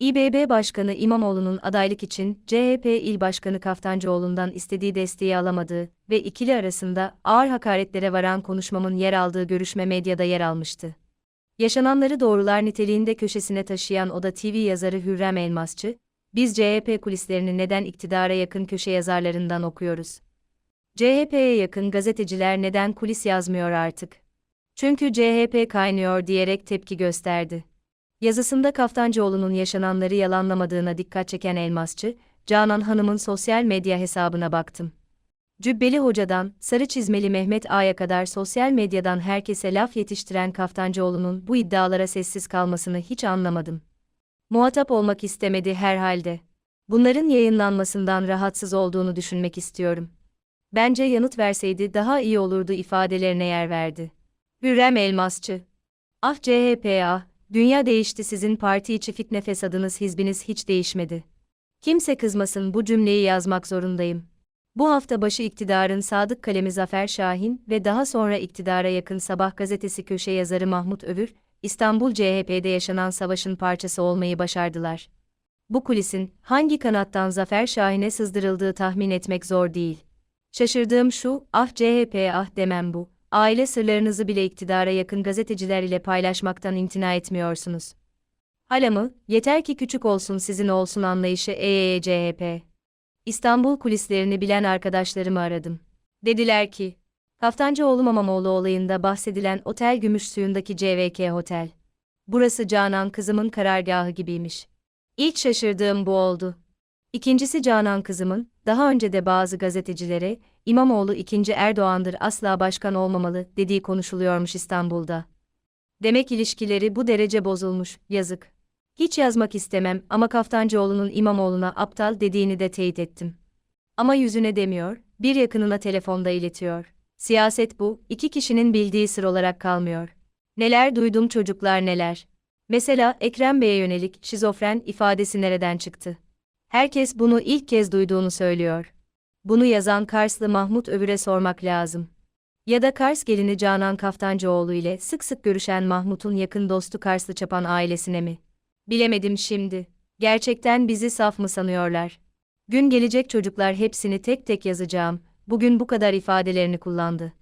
İBB Başkanı İmamoğlu'nun adaylık için CHP İl Başkanı Kaftancıoğlu'ndan istediği desteği alamadığı ve ikili arasında ağır hakaretlere varan konuşmamın yer aldığı görüşme medyada yer almıştı. Yaşananları doğrular niteliğinde köşesine taşıyan Oda TV yazarı Hürrem Elmasçı, biz CHP kulislerini neden iktidara yakın köşe yazarlarından okuyoruz? CHP'ye yakın gazeteciler neden kulis yazmıyor artık? Çünkü CHP kaynıyor diyerek tepki gösterdi. Yazısında Kaftancıoğlu'nun yaşananları yalanlamadığına dikkat çeken Elmasçı, Canan Hanım'ın sosyal medya hesabına baktım. Cübbeli Hoca'dan, Sarı Çizmeli Mehmet Ağa'ya kadar sosyal medyadan herkese laf yetiştiren Kaftancıoğlu'nun bu iddialara sessiz kalmasını hiç anlamadım. Muhatap olmak istemedi herhalde. Bunların yayınlanmasından rahatsız olduğunu düşünmek istiyorum. Bence yanıt verseydi daha iyi olurdu ifadelerine yer verdi. Hürrem Elmasçı. Ah CHP ah, dünya değişti sizin parti içi fitne fesadınız hizbiniz hiç değişmedi. Kimse kızmasın bu cümleyi yazmak zorundayım. Bu hafta başı iktidarın sadık kalemi Zafer Şahin ve daha sonra iktidara yakın Sabah gazetesi köşe yazarı Mahmut Övür, İstanbul CHP'de yaşanan savaşın parçası olmayı başardılar. Bu kulisin hangi kanattan Zafer Şahin'e sızdırıldığı tahmin etmek zor değil. Şaşırdığım şu, ah CHP ah demem bu. Aile sırlarınızı bile iktidara yakın gazeteciler ile paylaşmaktan imtina etmiyorsunuz. Hala mı, yeter ki küçük olsun sizin olsun anlayışı eee CHP. İstanbul kulislerini bilen arkadaşlarımı aradım. Dediler ki, Kaftancıoğlu Mamamoğlu olayında bahsedilen Otel Gümüş Suyu'ndaki CVK Hotel. Burası Canan kızımın karargahı gibiymiş. İlk şaşırdığım bu oldu. İkincisi Canan kızımın, daha önce de bazı gazetecilere, İmamoğlu ikinci Erdoğan'dır asla başkan olmamalı dediği konuşuluyormuş İstanbul'da. Demek ilişkileri bu derece bozulmuş, yazık. Hiç yazmak istemem ama Kaftancıoğlu'nun İmamoğlu'na aptal dediğini de teyit ettim. Ama yüzüne demiyor, bir yakınına telefonda iletiyor. Siyaset bu, iki kişinin bildiği sır olarak kalmıyor. Neler duydum çocuklar neler. Mesela Ekrem Bey'e yönelik şizofren ifadesi nereden çıktı? Herkes bunu ilk kez duyduğunu söylüyor. Bunu yazan Karslı Mahmut Övür'e sormak lazım. Ya da Kars gelini Canan Kaftancıoğlu ile sık sık görüşen Mahmut'un yakın dostu Karslı Çapan ailesine mi? Bilemedim şimdi. Gerçekten bizi saf mı sanıyorlar? Gün gelecek çocuklar hepsini tek tek yazacağım. Bugün bu kadar ifadelerini kullandı.